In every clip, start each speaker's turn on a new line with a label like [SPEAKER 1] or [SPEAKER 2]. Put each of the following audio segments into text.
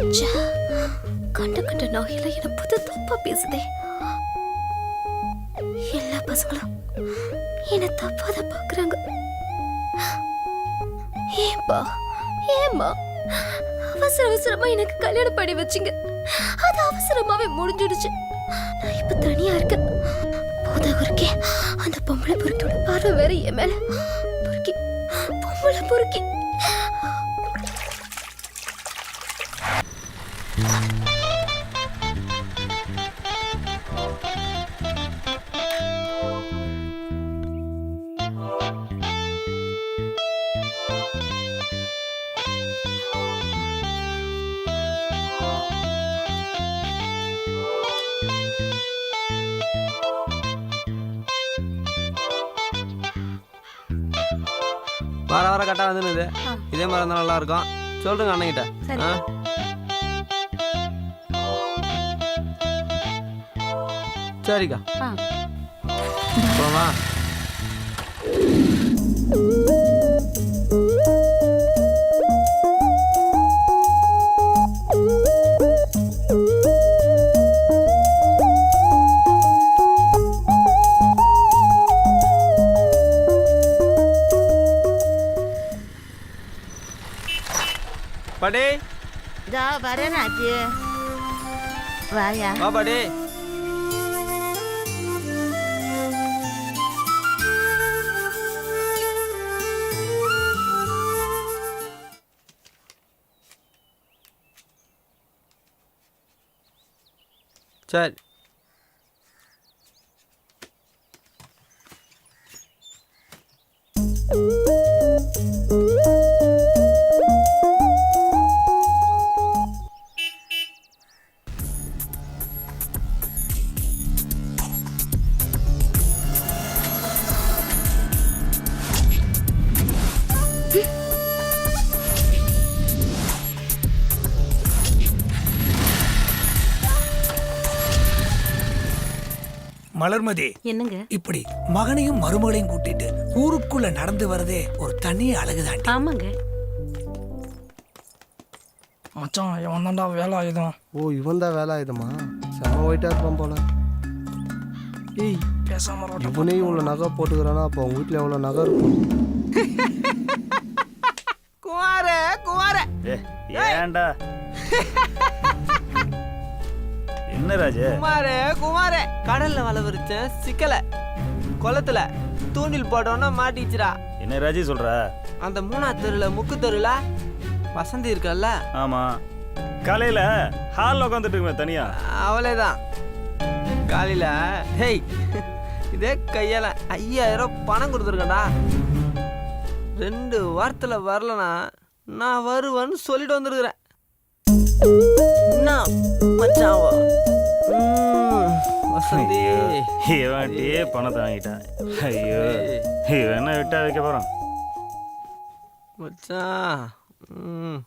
[SPEAKER 1] கண்ட கண்ட நகையில என்ன புது தப்பா பேசுதே. எல்லா பசங்களும் என்ன தப்பா தான் பாக்குறாங்க. ஏம்பா ஏம்மா அவசர அவசரமா எனக்கு கல்யாணம் பண்ணி வச்சிங்க. அது அவசரமாவே முடிஞ்சிடுச்சு. நான் இப்ப தனியா இருக்கேன். போதா குறுக்கே அந்த பொம்பளை பொறுக்கியோட பார்வை வேற என் மேல பொறுக்கி பொம்பளை பொறுக்கி.
[SPEAKER 2] வர வர கரெக்டாக வந்துனுது. இதே மாதிரி இருந்தால் நல்லா இருக்கும் சொல்லுங்க அண்ணன்கிட்ட
[SPEAKER 1] சரி.
[SPEAKER 2] ஆ சரிக்கா. போவா பாடி
[SPEAKER 3] இதோ வரேன் ஆச்சி வாயா
[SPEAKER 2] வா பாடி Chat
[SPEAKER 4] மலர்மதி.
[SPEAKER 3] என்னங்க?
[SPEAKER 4] இப்படி மகனையும் மருமகளையும் கூட்டிட்டு ஊருக்குள்ள நடந்து வரதே ஒரு தனி அழகுதாண்டி
[SPEAKER 3] ஆமாங்க.
[SPEAKER 5] மச்சான் இவன் தான்டா வேலை ஆயுதம்
[SPEAKER 6] ஓ இவன் தான் வேலை ஆயுதமா செம ஒயிட்டா இருப்பான் போல. ஏய்
[SPEAKER 5] பேசாம
[SPEAKER 6] இவனே இவ்வளோ நகை போட்டுக்கிறானா? அப்போ அவங்க வீட்டில் எவ்வளோ நகை இருக்கும்?
[SPEAKER 2] குமார குமார
[SPEAKER 7] ஏன்டா? என்ன ராஜு?
[SPEAKER 2] குமார குமார. கடல்ல வலை விரிச்சேன் சிக்கல குளத்துல தூண்டில் போட்டோன்னா மாட்டிச்சுடா.
[SPEAKER 7] என்ன ராஜி சொல்ற?
[SPEAKER 2] அந்த மூணா தெருல முக்கு தெருல வசந்தி இருக்கல்ல?
[SPEAKER 7] ஆமா. காலையில ஹால்ல உட்காந்துட்டு இருக்குமே தனியா?
[SPEAKER 2] அவளே தான் காலையில ஹேய் இதே கையால ஐயாயிரம் பணம் கொடுத்துருக்கேன்டா. ரெண்டு வாரத்துல வரலனா நான் வருவேன்னு சொல்லிட்டு வந்திருக்கிறேன். என்ன மச்சான் அவ? ம், வசந்தி.
[SPEAKER 7] இவன்ட்டே பணத்தை வாங்கிட்டான். ஐயோ இவன் என்ன விட்டா வைக்க போறான்?
[SPEAKER 2] மச்சான் ம்.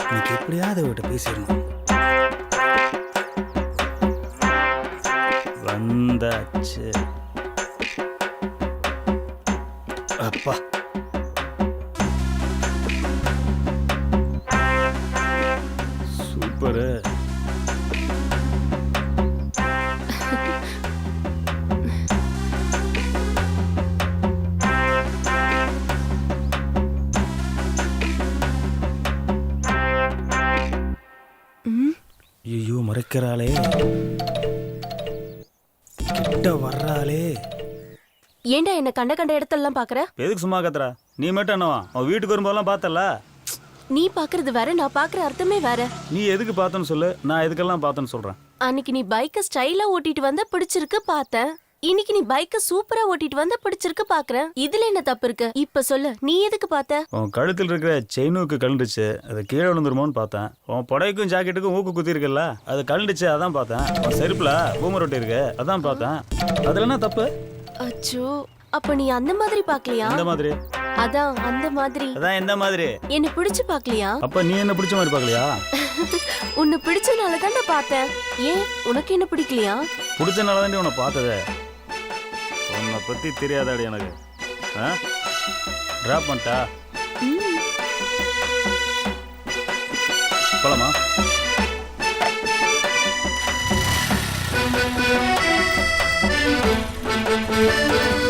[SPEAKER 4] இன்னைக்கு எப்படியாவது அவட்ட பேசிடணும்.
[SPEAKER 7] வந்தாச்சு. அப்பா. சூப்பரு ஐயோ மறைக்கிறாளே. கிட்ட வர்றாளே.
[SPEAKER 1] ஏன்டா என்ன கண்ட கண்ட இடத்தெல்லாம் பாக்குற
[SPEAKER 7] எதுக்கு சும்மா கத்துறா? நீ மட்டும் என்னவா? அவன் வீட்டுக்கு வரும்போதெல்லாம் பார்த்தல
[SPEAKER 1] நீ பாக்குறது வேற நான் பாக்குற அர்த்தமே வேற.
[SPEAKER 7] நீ எதுக்கு பார்த்தேன்னு சொல்லு நான் எதுக்கெல்லாம் பார்த்தேன்னு சொல்றேன்.
[SPEAKER 1] அன்னைக்கு நீ பைக்க ஸ்டைலா ஓட்டிட்டு வந்த பிடிச்சிருக்கு பார்த்தேன். இன்னைக்கு நீ பைக்க சூப்பரா ஓட்டிட்டு வந்த பிடிச்சிருக்கு பாக்குறேன். இதுல என்ன தப்பு இருக்கு? இப்ப சொல்லு நீ எதுக்கு பார்த்த?
[SPEAKER 7] உன் கழுத்தில் இருக்கிற செயினுக்கு கழண்டுச்சு அது கீழே விழுந்துருமோன்னு பார்த்தேன். உன் புடைக்கும் ஜாக்கெட்டுக்கும் ஊக்கு குத்தி இருக்குல்ல அது கழண்டுச்சு அதான் பார்த்தேன். உன் செருப்புல பூம ரொட்டி இருக்கு அதான் பார்த்தேன். அதுல என்ன தப்பு?
[SPEAKER 1] அச்சோ அப்ப நீ அந்த மாதிரி பாக்கலையா
[SPEAKER 7] இந்த மாதிரி?
[SPEAKER 1] அதான் அந்த மாதிரி.
[SPEAKER 7] அதான் எந்த மாதிரி?
[SPEAKER 1] என்ன பிடிச்சு பாக்கலையா
[SPEAKER 7] அப்ப நீ என்ன பிடிச்ச மாதிரி பார்க்கலையா?
[SPEAKER 1] உன்னை பிடிச்சனால தான்டா பார்த்தேன். ஏன்? உனக்கு என்ன பிடிக்கலையா?
[SPEAKER 7] பிடிச்சனால தான் உன்னை பார்த்ததே. உன்னை பத்தி தெரியாதாடி எனக்கு. ட்ராப் பண்ணிட்டா? போலாமா?
[SPEAKER 1] ஆ